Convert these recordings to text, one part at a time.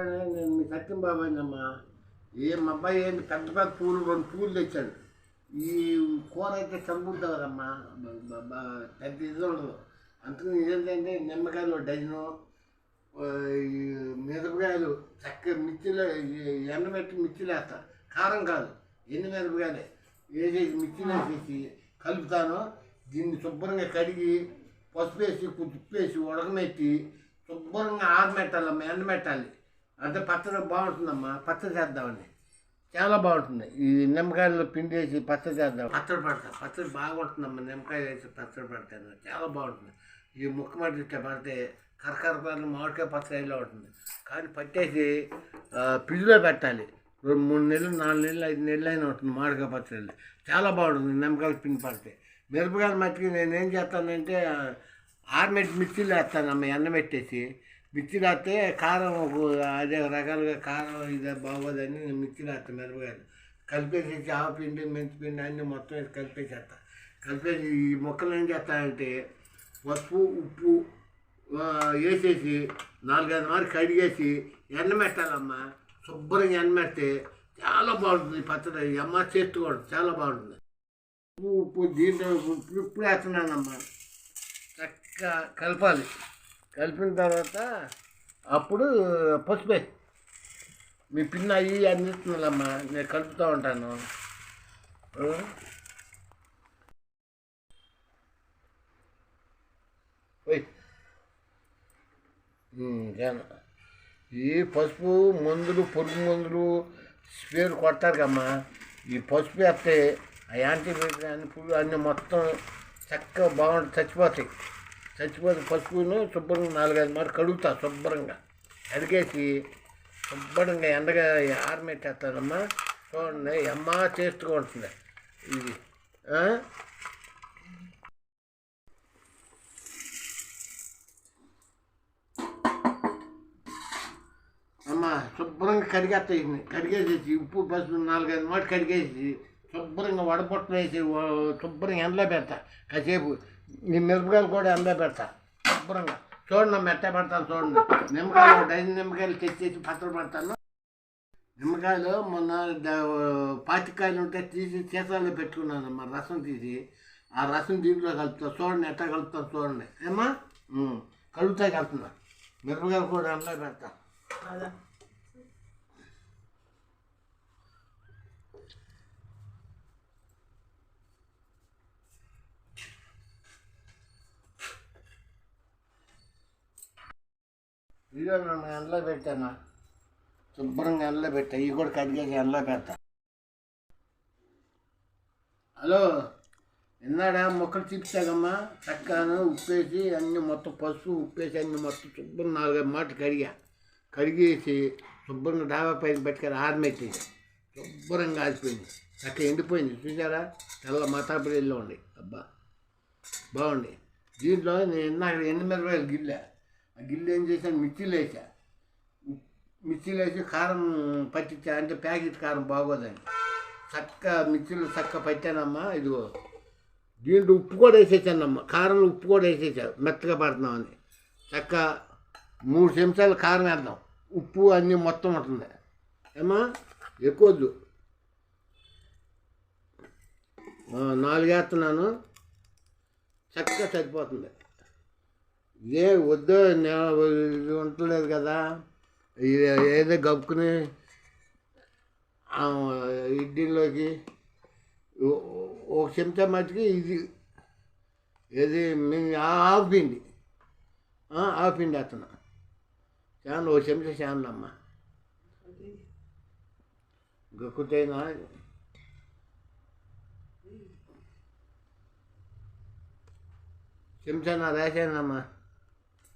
నేను మీ సత్యం బాబాయినమ్మా. ఏం అబ్బాయి ఏంటి పెద్ద పెద్ద పూలు రెండు పూలు తెచ్చాడు. ఈ కూర అయితే చంపుతుంది కదమ్మా పెద్ద ఇది ఉండదు. అందుకని ఏంటంటే నిమ్మకాయలు ఒక డజను మిరపకాయలు చక్కగా మిర్చిలో ఎండబెట్టి మిర్చిలు వేస్తా. కారం కాదు ఎన్ని మిరపకాయలే. వేసేసి మిర్చిలు వేసేసి కలుపుతాను. దీన్ని శుభ్రంగా కడిగి పసుపు వేసి ఉప్పు వేసి ఉడకమెట్టి శుభ్రంగా ఆరమెట్టాలమ్మా ఎండబెట్టాలి. అంత పచ్చడి బాగుంటుందమ్మా పచ్చడి చేద్దామని. చాలా బాగుంటుంది. ఈ నిమ్మకాయలు పిండి వేసి పచ్చడి చేద్దాం. పచ్చడి పడతా పచ్చడి బాగుంటుందమ్మా నిమ్మకాయ వేసి పచ్చడి పడతాను చాలా బాగుంటుంది. ఈ ముక్క మట్టి ఇట్లా పడితే కరకరపాలు మామిడికాయ పచ్చడిలో ఉంటుంది. కానీ పట్టేసి ఫ్రిడ్జ్లో పెట్టాలి. రెండు మూడు నెలలు నాలుగు నెలలు ఐదు నెలలు అయినా ఉంటుంది మామిడికాయ పచ్చడి చాలా బాగుంటుంది నిమ్మకాయలు పిండి పడితే. మిరపకాయలు మట్టికి నేను ఏం చేస్తానంటే ఆర్మెట్ మిర్చిలు వేస్తానమ్మ ఎండ మిర్చిలాస్తే కారం అదే రకాలుగా కారం ఇది బాగోదని నేను మిర్చిలు మిరపకాయలు. కలిపేసి ఆవపిండి మెంతి పిండి అన్నీ మొత్తం వేసి కలిపేసేస్తా. కలిపేసి ఈ మొక్కలు ఏం చేస్తానంటే పసుపు ఉప్పు వేసేసి నాలుగైదు మార్లు కడిగేసి ఎండమెట్టాలమ్మా శుభ్రంగా ఎండమెడితే చాలా బాగుంటుంది పచ్చడి. అమ్మ చేసుకోవడం చాలా బాగుంటుంది. ఉప్పు ఉప్పు దీంట్లో ఉప్పు ఉప్పు వేస్తున్నానమ్మా. చక్కగా కలపాలి. కలిపిన తర్వాత అప్పుడు పసుపు. మీ పిన్న అయ్యి అందిస్తున్నామ్మా నేను కలుపుతూ ఉంటాను. ఓయ్. ఈ పసుపు మందులు పురుగు మందులు స్పేర్ కొడతారు కమ్మా ఈ పసుపు వేస్తే ఆ యాంటీబయాటిక్ అన్ని పురుగు అన్నీ మొత్తం చక్కగా బాగుంటుంది చచ్చిపోతాయి. చచ్చిపోతే పసుపును శుభ్రంగా నాలుగైదు మార్లు కడుగుతా శుభ్రంగా. కడిగేసి శుభ్రంగా ఎండగా ఆరమెట్టేస్తానమ్మా చూడండి అమ్మ చేస్తూ ఉంటుంది. ఇది అమ్మా అమ్మ శుభ్రంగా కడిగేస్తాయి కడిగేసేసి ఉప్పు పసుపు నాలుగైదు మాట కడిగేసి శుభ్రంగా వడపొట్టం వేసి శుభ్రంగా ఎండలో పెడతా. కాసేపు ఈ మిరపకాయలు కూడా ఎండలో పెడతా. శుభ్రంగా. చూడండి అమ్మ పెడతాను చూడండి. నిమ్మకాయలు ఒక నిమ్మకాయలు తెచ్చేసి పత్రం పెడతాను. నిమ్మకాయలు మొన్న పాతికాయలు ఉంటే తీసి సీసాలో పెట్టుకున్నాను అమ్మ రసం తీసి. ఆ రసం దీంట్లో కలుపుతా. చూడండి ఎట్లా కలుపుతాను చూడండి. ఏమ్మా? ఉమ్, కలుపుతా కలుపుతున్నా మిరపకాయలు కూడా ఎండలో పెడతా. ఇదిగో నన్ను ఎండలో పెట్టాను? శుభ్రంగా ఎండలో పెట్టా. ఇవి కూడా కడిగేసి ఎండలో పెడతా. హలో ఎన్నాడా మొక్కలు తీపిస్తాగమ్మా. చక్కాను ఉప్పేసి అన్ని మొత్తం పసుపు ఉప్పేసి అన్ని మొత్తం శుభ్రం నాలుగైదు మాట కడిగా. కడిగేసి శుభ్రంగా డాబా పైన పెట్టుకొని ఆరమెట్టేసి శుభ్రంగా ఆగిపోయింది చక్క ఎండిపోయింది. చూసారా తెల్ల మతాపురిలో ఉంది. అబ్బా బాగుంది. దీంట్లో నేను ఇందాక ఎన్ని మిరపకాయలు గిల్లా. ఆ గిల్లు ఏం చేశాను? మిర్చిలు వేసా మిర్చిలు వేసి కారం పట్టించా. అంటే ప్యాకెట్ కారం బాగోదని. చక్క మిర్చిలు చక్క పట్టానమ్మా ఇదిగో. దీంట్లో ఉప్పు కూడా వేసేసానమ్మా. కారంలో ఉప్పు కూడా వేసేసా. మెత్తగా పడుతున్నామని. చక్క మూడు చెంచాలు కారం వేద్దాం. ఉప్పు అన్నీ మొత్తం ఉంటుంది ఏమా ఎక్కువ వద్దు. నాలుగు వేస్తున్నాను. చక్కగా సరిపోతుంది. ఇదే వద్దు నే- ఇది ఉండలేదు కదా. ఇది ఏదో గప్పుకుని ఇడ్లీలోకి ఒక చెంచా మట్టికి ఇది ఏది మీ ఆవు అతను ఆ, చాలా ఒక చెంచా చాలా అమ్మ. గక్కుతైనా? చెంచానా రాశానమ్మా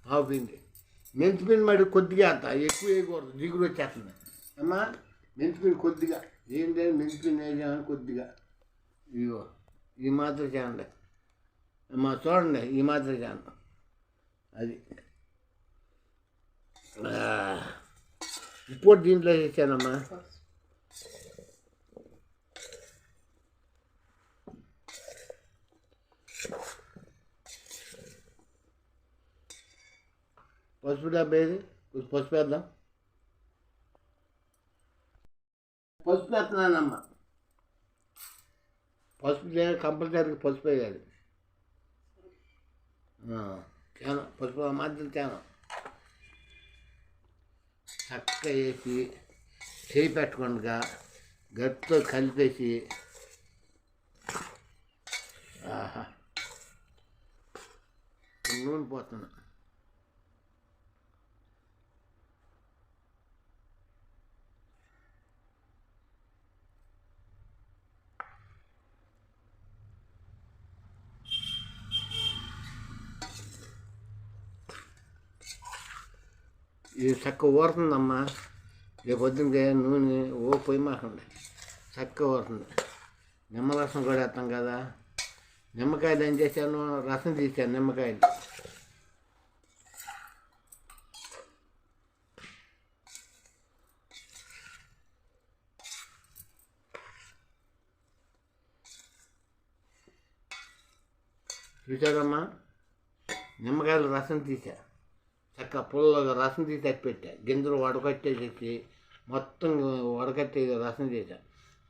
అవుతుంది పిండి మెంతి మరి కొద్దిగా అంత ఎక్కువ వేయకూడదు దిగులు వచ్చేస్తుంది. అమ్మా మెంతి కొద్దిగా ఏంటంటే మెంతి వేసామని కొద్దిగా. ఇదిగో ఈ మాత్రం చేయండి అమ్మా చూడండి ఈ మాత్రం చేయండి అది. ఇప్పుడు దీంట్లో చేశానమ్మా పసుపు డబ్బా ఏది? కొంచెం పసుపు వేద్దాం. పసుపు వేస్తున్నానమ్మ. పసుపు చేయాలి కంపల్సరీగా పసుపు వేయాలి. తేను పసుపు మధ్యలో తేను. చక్క వేసి చేయి పెట్టకుండా గట్టితో కలిపేసి. ఆహా. నూనె పోతున్నా. ఇది చక్క ఊరుతుందమ్మా. రేపు పొద్దునకే నూనె ఓ పొయ్యి మాకండి చక్క ఊరుతుంది. నిమ్మరసం కూడా వేస్తాం కదా. నిమ్మకాయలు ఏం చేశాను రసం తీసాను నిమ్మకాయలు చూసారమ్మా నిమ్మకాయలు రసం తీసా. చక్క పుల్లగా రసం తీసి తప్పెట్టా. గింజలు వడకట్టేసేసి మొత్తం వడకట్టే రసం చేశా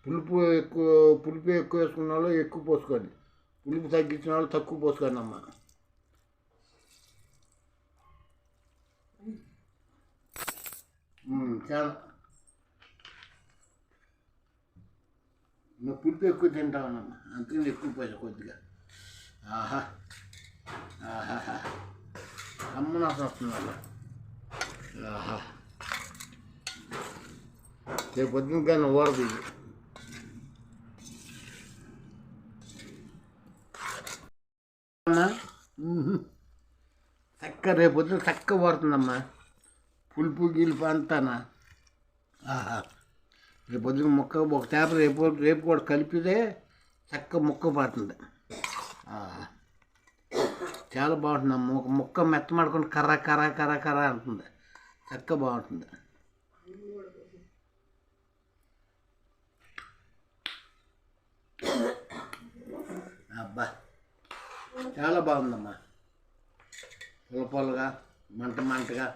పులుపు ఎక్కువ పులుపు ఎక్కువ వేసుకున్న వాళ్ళు ఎక్కువ పోసుకోండి. పులుపు తగ్గించిన వాళ్ళు తక్కువ పోసుకోండి అమ్మ చాలా. నువ్వు పులుపు ఎక్కువ తింటావనమ్మా అంతే ఎక్కువ పోసా కొద్దిగా. ఆహా. ఆహా అమ్మ నాకు వస్తున్నారు రేపు పొద్దున కానీ ఓడదు ఇది చక్క రేపు పొద్దున చక్క ఓడుతుందమ్మా పులుపు గిలుపు అంతానా ఆహా రేపు పొద్దున ముక్క ఒక చేప రేపు రేపు కూడా కలిపితే చక్క ముక్క పడుతుంది ఆహా చాలా బాగుంటుంది. అమ్మ ముక్క మెత్తమాడుకొని కర్ర కర్ర కర్ర కర్ర అంటుంది. చక్క బాగుంటుంది. అబ్బా చాలా బాగుందమ్మా. పొల పొలగా మంట మంటగా.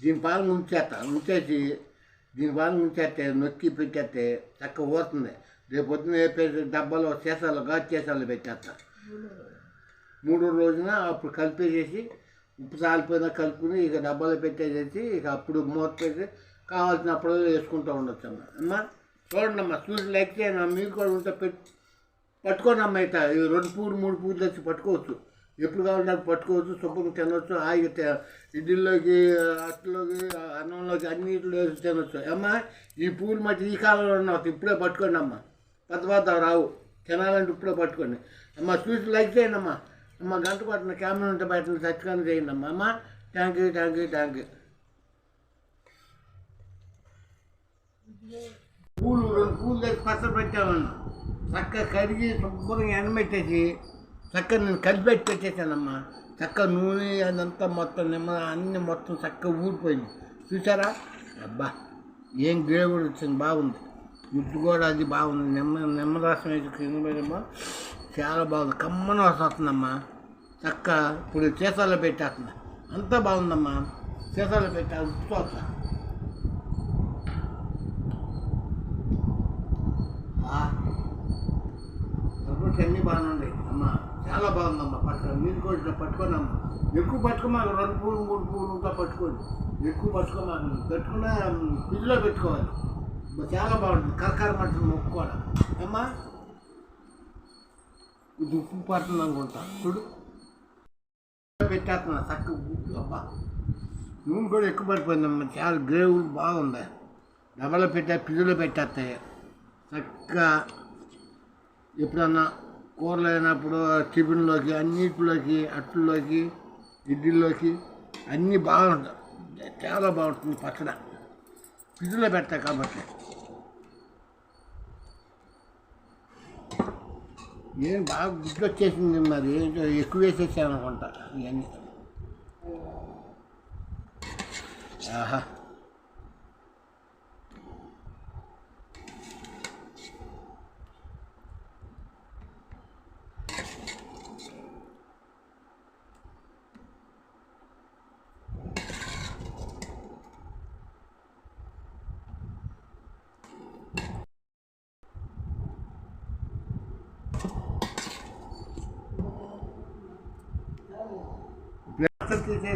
దీని పాలు ముంచేస్తా ముంచేసి దీని పాలు ముంచేస్తే నొక్కి పెట్టేస్తే చక్క పోతుంది రేపు పొద్దున వేపేసి డబ్బాలో సీసాలు గాజు సీసాలు పెట్టేస్తా. మూడో రోజున అప్పుడు కలిపేసేసి ఉప్పు సాలిపోయినా కలుపుకుని ఇక డబ్బాలో పెట్టేసేసి ఇక అప్పుడు మూత పెట్టి కావాల్సినప్పుడల్లా వేసుకుంటూ ఉండొచ్చు అమ్మ. అమ్మా చూడండి అమ్మా చూసి లైక్ చేయండి మీకు కూడా ఉంటే పెట్టి పట్టుకోండి అమ్మ అయితే ఇవి రెండు పూలు మూడు పూలు తెచ్చి పట్టుకోవచ్చు. ఎప్పుడు కావాలంటే పట్టుకోవచ్చు సుఖం తినవచ్చు హాయిగా ఇడ్లీలోకి అట్లోకి అన్నంలోకి అన్నిటిలో వేసి తినొచ్చు. అమ్మ ఈ పూలు మట్టి ఈ కాలంలో ఉన్నావు ఇప్పుడే పట్టుకోండి అమ్మ. తర్వాత రావు. తినాలంటే ఇప్పుడే పట్టుకోండి. అమ్మ చూసి లైక్ చేయండి అమ్మ. అమ్మ గంట పట్టిన కెమెరా ఉంటే బయట సచ్చికాన్ని చేయండి అమ్మ. అమ్మ thank you thank you thank you పూలు రెండు పూలు తెచ్చి పచ్చడి పెట్టామన్నా. చక్కగా కడిగి శుభ్రంగా ఎండబెట్టేసి చక్కగా నేను కలిపెట్టి పెట్టేశానమ్మా చక్క నూనె అదంతా మొత్తం నిమ్మ అన్ని మొత్తం చక్కగా ఊడిపోయింది. చూసారా అబ్బా ఏం గ్రేవీ వచ్చింది బాగుంది. ముద్దు కూడా అది బాగుంది. నిమ్మ నిమ్మరసం వేసి క్రింద చాలా బాగుంది. కమ్మన వాసన వస్తుందమ్మా చక్క ఇప్పుడు సీసాలో పెట్టేస్తుంది అంతా బాగుందమ్మా. సీసాలో పెట్టా ఉప్పు అన్నీ బాగానే ఉన్నాయి చాలా బాగుందమ్మా. పట్టుకో మీరు కూడా ఇట్లా పట్టుకోండి ఎక్కువ పట్టుకోమాకు రెండు పూలు మూడు పూలు ఉంటా పట్టుకోండి. ఎక్కువ పట్టుకోమాకు. పెట్టుకున్న ఫ్రిడ్జ్లో పెట్టుకోవాలి. చాలా బాగుంటుంది. కరకర మటన్ మొక్కుకోవడం కూడా అమ్మా ఇది ఉప్పు పడుతుంది అనుకుంటా చూడు. పెట్టేస్తున్నా. చక్క ఉప్పు అబ్బా. నూనె కూడా ఎక్కువ పడిపోయిందమ్మా. చాలా గ్రేవ్ బాగుంది. డబ్బాలో పెట్టా ఫ్రిడ్జ్లో పెట్టేస్తాయి. చక్కగా ఎప్పుడన్నా కూరలు అయినప్పుడు టిఫిన్లోకి అన్నిటిలోకి అట్లలోకి ఇడ్లీలోకి అన్నీ బాగుంటాయి. చాలా బాగుంటుంది పచ్చడ. పిజ్జులో పెడతా కాబట్టి. ఏం బాగా గుడ్లు వచ్చేసింది మరి. ఏంటో ఎక్కువ వేసేసాను అనుకుంటా ఇవన్నీ. ఆహా.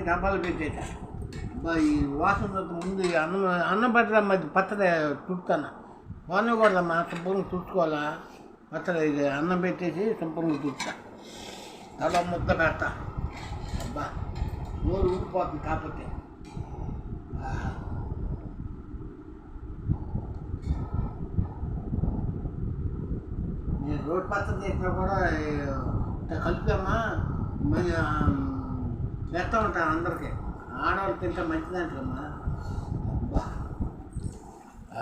డబ్బాలు పెట్టేట ఈ వాసన ముందు అన్నం అన్నం పెట్టడం మధ్య పచ్చడి చుట్టాను పోనకూడదమ్మా శుభ్రంగా చుట్టుకోవాలా? పచ్చడి ఇది అన్నం పెట్టేసి శుభ్రంగా చుట్టా తల ముద్ద పెడతా. అబ్బా నోరు ఊరిపోతుంది కాకపోతే. నేను రోడ్ పచ్చడి చేసినా కూడా కలుపుతామా? కలిపామా మరి వేస్తూ ఉంటాను అందరికీ. ఆడవాళ్ళు తింటే మంచిదంటమ్మా అబ్బా.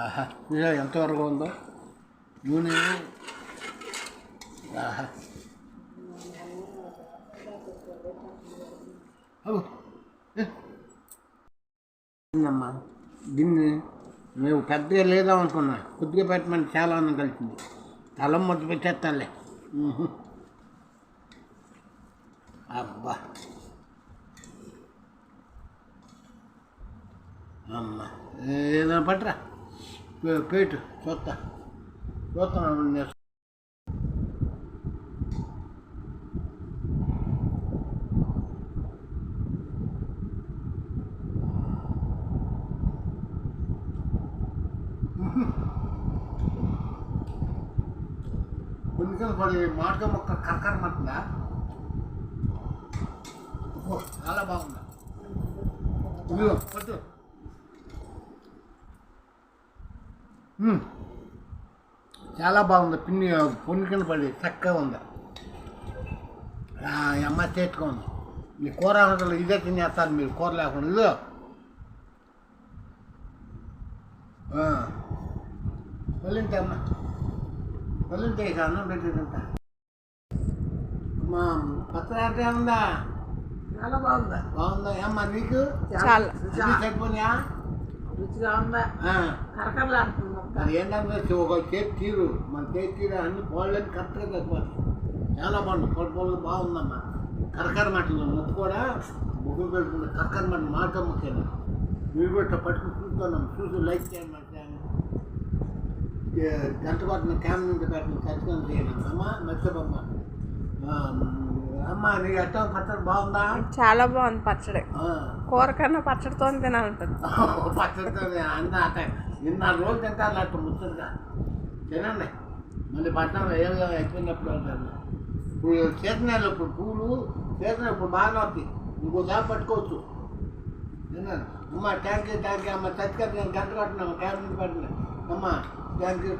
ఆహా ఇదే ఎంతవరకు ఉందో? నూనె. ఆహా. అమ్మా దీన్ని మేము పెద్దగా లేదా అనుకున్నా కొద్దిగా పెట్టమని చాలా అన్నం కలిసింది తలం మొదలు పెట్టేస్తానులే. అబ్బా. అమ్మ. ఏదైనా పట్టరా. పేటు చూస్తా చూస్తున్నాను నేను కొంచెం పడి మాటగా మొక్క కరకరమంటుందా? ఓ, చాలా బాగుందా? పట్టు మ్మ్. చాలా బాగుంది. పిన్ని పొన్ను కింద పడి చక్కగా ఉంది. అమ్మ చేతిగా ఉంది. మీ కూర వంటలు ఇదే తినేస్తారు మీరు కూర లేకుండా. ఇదో వెళ్ళింటే అమ్మ. వెళ్ళింటే ఇక అన్నం పెట్టేదంట పత్రాటే ఉందా చాలా బాగుందా. బాగుందా? అమ్మ నీకు? చాలా. ఇది సరిపోయా రుచిగా ఉందా కరకరలాడుతుంది ఏంటంటే ఒక చేతి తీరు మన చేతి తీరు అన్ని పోలేదు కరెక్ట్గా తగ్గిపోతుంది చాలా బాగుంది. పొడి పొడి బాగుందమ్మా. కరకర మటలు ముక్కు కూడా ముగ్గురు పెట్టుకుంది కరకర మటలు మాట ముఖ్యం. మీరు కూడా పట్టుకుని చూస్తున్నాం చూసి లైక్ చేయండి గంట కొట్టిన క్యామ్ నుండి పెట్టిన ఖచ్చితంగా చేయండి అమ్మ. మర్చిపోమ్మ అమ్మ నీ ఎట్టం పచ్చడి బాగుందా? చాలా బాగుంది పచ్చడి. కూర కన్నా పచ్చడితో తినాలంటుంది. పచ్చడితో నిన్న రోజు తింటారు అట్ట ముచ్చటగా. తినండి. మళ్ళీ పట్టణం ఏదో అంటారు. ఇప్పుడు చేతనాలు ఇప్పుడు పూలు చేతనాలు ఇప్పుడు బాగా వస్తాయి ఇంకోసారి పట్టుకోవచ్చు. తిన్నాను అమ్మ థ్యాంక్ యూ అమ్మ చచ్చిగా గంట కట్టినాము క్యాబ్ నుంచి పట్టినా అమ్మ థ్యాంక్ యూ